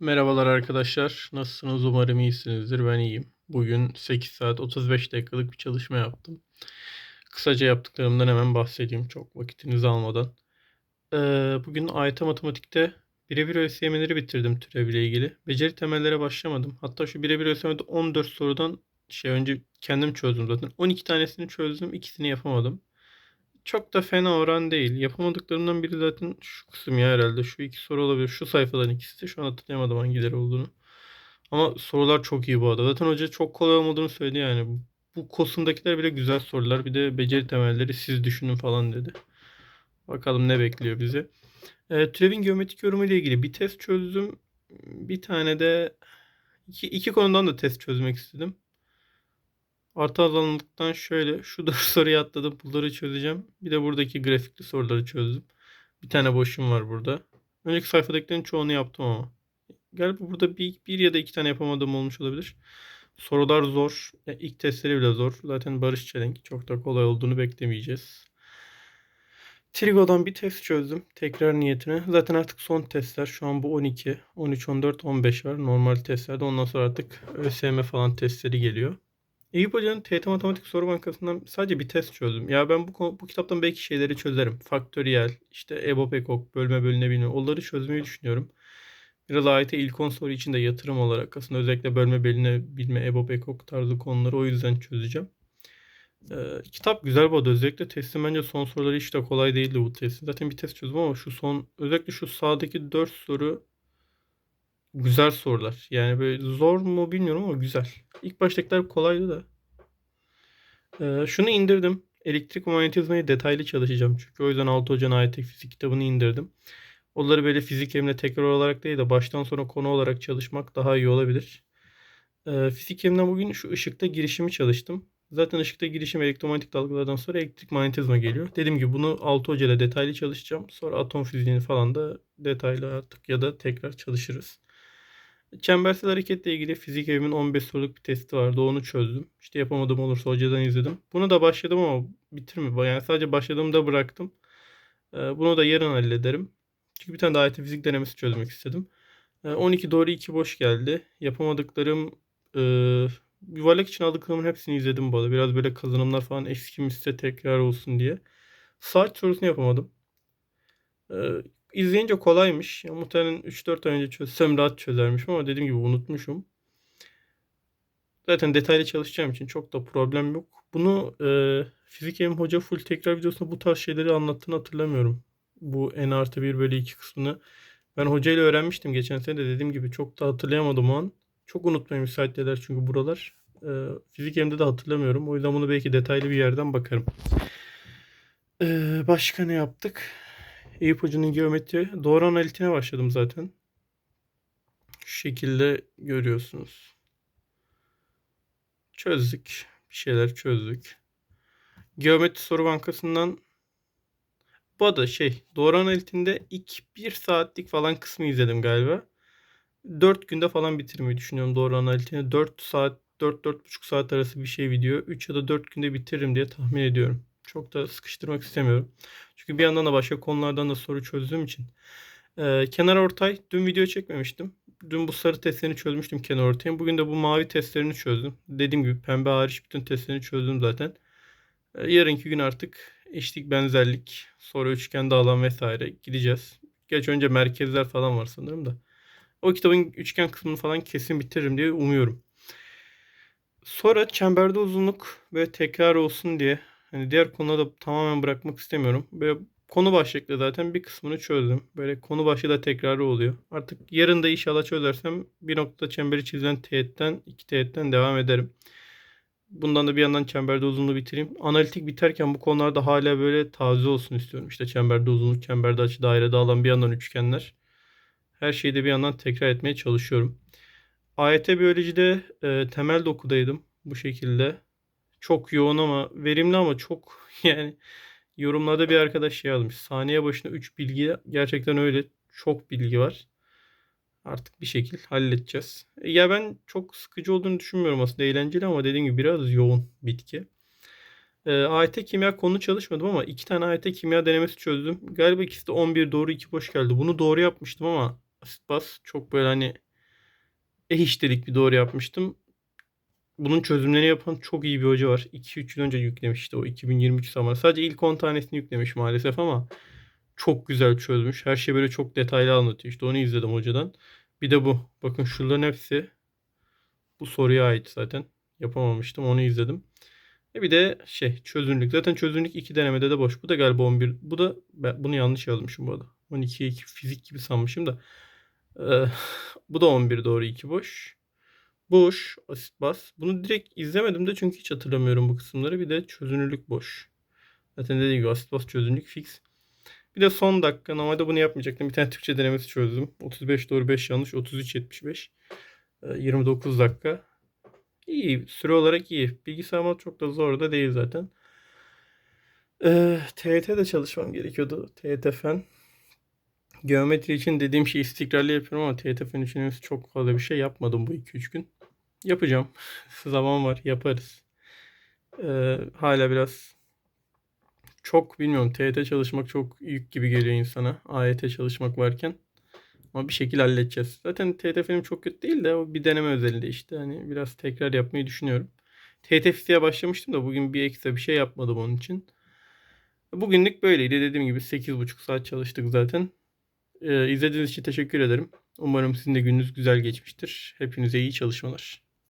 Merhabalar arkadaşlar. Nasılsınız? Umarım iyisinizdir. Ben iyiyim. Bugün 8 saat 35 dakikalık bir çalışma yaptım. Kısaca yaptıklarımdan hemen bahsedeyim çok vakitinizi almadan. Ee, bugün AYT Matematik'te birebir ÖSYM'leri bitirdim türev ile ilgili. Beceri temellere başlamadım. Hatta şu birebir ÖSYM'de 14 sorudan şey önce kendim çözdüm zaten. 12 tanesini çözdüm, ikisini yapamadım. Çok da fena oran değil. Yapamadıklarımdan biri zaten şu kısım ya herhalde. Şu iki soru olabilir. Şu sayfadan ikisi. Şu an hatırlayamadım hangileri olduğunu. Ama sorular çok iyi bu arada. Zaten hoca çok kolay olmadığını söyledi yani. Bu kosundakiler bile güzel sorular. Bir de beceri temelleri siz düşünün falan dedi. Bakalım ne bekliyor bizi. E, türevin geometrik yorumu ile ilgili bir test çözdüm. Bir tane de iki, iki konudan da test çözmek istedim. Artı azınlıktan şöyle şu dört soruyu atladım. Bunları çözeceğim. Bir de buradaki grafikli soruları çözdüm. Bir tane boşum var burada. Önceki sayfadakilerin çoğunu yaptım ama. Galiba burada bir, bir ya da iki tane yapamadığım olmuş olabilir. Sorular zor. Ya ilk testleri bile zor. Zaten Barış Çelenk çok da kolay olduğunu beklemeyeceğiz. Trigo'dan bir test çözdüm. Tekrar niyetine. Zaten artık son testler. Şu an bu 12, 13, 14, 15 var. Normal testlerde. Ondan sonra artık ÖSYM falan testleri geliyor. Eyüp Hoca'nın TYT Matematik Soru Bankası'ndan sadece bir test çözdüm. Ya ben bu, bu kitaptan belki şeyleri çözerim. Faktöriyel, işte EBOB ekok, bölme bölünebilme onları çözmeyi düşünüyorum. Biraz AYT ilk 10 soru için de yatırım olarak aslında özellikle bölme bölünebilme, EBOB ekok tarzı konuları o yüzden çözeceğim. Ee, kitap güzel bu arada. Özellikle testin bence son soruları hiç de kolay değildi bu testin. Zaten bir test çözdüm ama şu son özellikle şu sağdaki 4 soru güzel sorular. Yani böyle zor mu bilmiyorum ama güzel. İlk baştakiler kolaydı da. Ee, şunu indirdim. Elektrik manyetizmayı detaylı çalışacağım. Çünkü o yüzden Altı Hoca'nın AYT fizik kitabını indirdim. Onları böyle fizik emre tekrar olarak değil de baştan sona konu olarak çalışmak daha iyi olabilir. Ee, fizik emrinden bugün şu ışıkta girişimi çalıştım. Zaten ışıkta girişim elektromanyetik dalgalardan sonra elektrik manyetizma geliyor. Dediğim gibi bunu Altı Hoca ile detaylı çalışacağım. Sonra atom fiziğini falan da detaylı artık ya da tekrar çalışırız. Çembersel hareketle ilgili fizik evimin 15 soruluk bir testi vardı. Onu çözdüm. İşte yapamadım olursa hocadan izledim. Bunu da başladım ama bitirme. Yani sadece başladığımda bıraktım. Ee, Bunu da yarın hallederim. Çünkü bir tane daha AYT fizik denemesi çözmek istedim. Ee, 12 doğru 2 boş geldi. Yapamadıklarım e, yuvarlak için aldıklarımın hepsini izledim bu arada. Biraz böyle kazanımlar falan eskimişse tekrar olsun diye. Saat sorusunu yapamadım. Ee, izleyince kolaymış. Ya, muhtemelen 3-4 ay önce çözsem rahat çözermişim ama dediğim gibi unutmuşum. Zaten detaylı çalışacağım için çok da problem yok. Bunu e, Fizik Eğim Hoca full tekrar videosunda bu tarz şeyleri anlattığını hatırlamıyorum. Bu n artı 1 bölü 2 kısmını. Ben hocayla öğrenmiştim geçen sene de dediğim gibi çok da hatırlayamadım o an. Çok unutmaya müsait çünkü buralar. E, fizik Eğim'de de hatırlamıyorum. O yüzden bunu belki detaylı bir yerden bakarım. E, başka ne yaptık? Hoca'nın geometri. Doğru analitine başladım zaten. Şu şekilde görüyorsunuz. Çözdük. Bir şeyler çözdük. Geometri soru bankasından bu da şey doğru analitinde ilk bir saatlik falan kısmı izledim galiba. 4 günde falan bitirmeyi düşünüyorum doğru analitini. 4 saat 4-4,5 saat arası bir şey video. 3 ya da 4 günde bitiririm diye tahmin ediyorum. Çok da sıkıştırmak istemiyorum. Çünkü bir yandan da başka konulardan da soru çözdüğüm için. Ee, kenar ortay. Dün video çekmemiştim. Dün bu sarı testlerini çözmüştüm kenar ortayın. Bugün de bu mavi testlerini çözdüm. Dediğim gibi pembe hariç bütün testlerini çözdüm zaten. Ee, yarınki gün artık eşlik benzerlik, soru üçgen dağılan vesaire gideceğiz. Geç önce merkezler falan var sanırım da. O kitabın üçgen kısmını falan kesin bitiririm diye umuyorum. Sonra çemberde uzunluk ve tekrar olsun diye hani diğer konuları da tamamen bırakmak istemiyorum. Böyle konu başlıklı zaten bir kısmını çözdüm. Böyle konu başlığı da tekrarı oluyor. Artık yarın da inşallah çözersem bir noktada çemberi çizilen teğetten, iki teğetten devam ederim. Bundan da bir yandan çemberde uzunluğu bitireyim. Analitik biterken bu konularda hala böyle taze olsun istiyorum. İşte çemberde uzunluk, çemberde açı, daire dağılan bir yandan üçgenler. Her şeyi de bir yandan tekrar etmeye çalışıyorum. AYT biyolojide e, temel dokudaydım bu şekilde. Çok yoğun ama verimli ama çok yani yorumlarda bir arkadaş şey almış. Saniye başına 3 bilgi gerçekten öyle çok bilgi var. Artık bir şekil halledeceğiz. E, Ya ben çok sıkıcı olduğunu düşünmüyorum aslında eğlenceli ama dediğim gibi biraz yoğun bitki. E, AYT kimya konu çalışmadım ama iki tane AYT kimya denemesi çözdüm. Galiba ikisi de 11 doğru 2 boş geldi. Bunu doğru yapmıştım ama asit bas çok böyle hani ehiş dedik bir doğru yapmıştım. Bunun çözümlerini yapan çok iyi bir hoca var. 2-3 yıl önce yüklemişti o 2023 zamanı. Sadece ilk 10 tanesini yüklemiş maalesef ama çok güzel çözmüş. Her şey böyle çok detaylı anlatıyor. İşte onu izledim hocadan. Bir de bu. Bakın şunların hepsi bu soruya ait zaten. Yapamamıştım. Onu izledim. E bir de şey çözünürlük. Zaten çözünürlük iki denemede de boş. Bu da galiba 11. Bu da ben bunu yanlış yazmışım bu arada. 12'ye 2 fizik gibi sanmışım da. Ee, bu da 11 doğru 2 boş. Boş. Asit bas. Bunu direkt izlemedim de çünkü hiç hatırlamıyorum bu kısımları. Bir de çözünürlük boş. Zaten dediğim gibi asit bas çözünürlük fix. Bir de son dakika. Normalde bunu yapmayacaktım. Bir tane Türkçe denemesi çözdüm. 35 doğru 5 yanlış. 33 75. Ee, 29 dakika. İyi. Süre olarak iyi. Bilgisayarım çok da zor da değil zaten. Ee, TYT'de çalışmam gerekiyordu. TYT fen. Geometri için dediğim şeyi istikrarlı yapıyorum ama TYT fen için çok fazla bir şey yapmadım bu 2-3 gün. Yapacağım. Zaman var. Yaparız. Ee, hala biraz çok bilmiyorum. TYT çalışmak çok yük gibi geliyor insana. AYT çalışmak varken. Ama bir şekilde halledeceğiz. Zaten TYT fenim çok kötü değil de o bir deneme özelinde işte. Hani biraz tekrar yapmayı düşünüyorum. TYT fiziğe başlamıştım da bugün bir ekstra bir şey yapmadım onun için. Bugünlük böyleydi. Dediğim gibi 8,5 saat çalıştık zaten. Ee, izlediğiniz için teşekkür ederim. Umarım sizin de gününüz güzel geçmiştir. Hepinize iyi çalışmalar.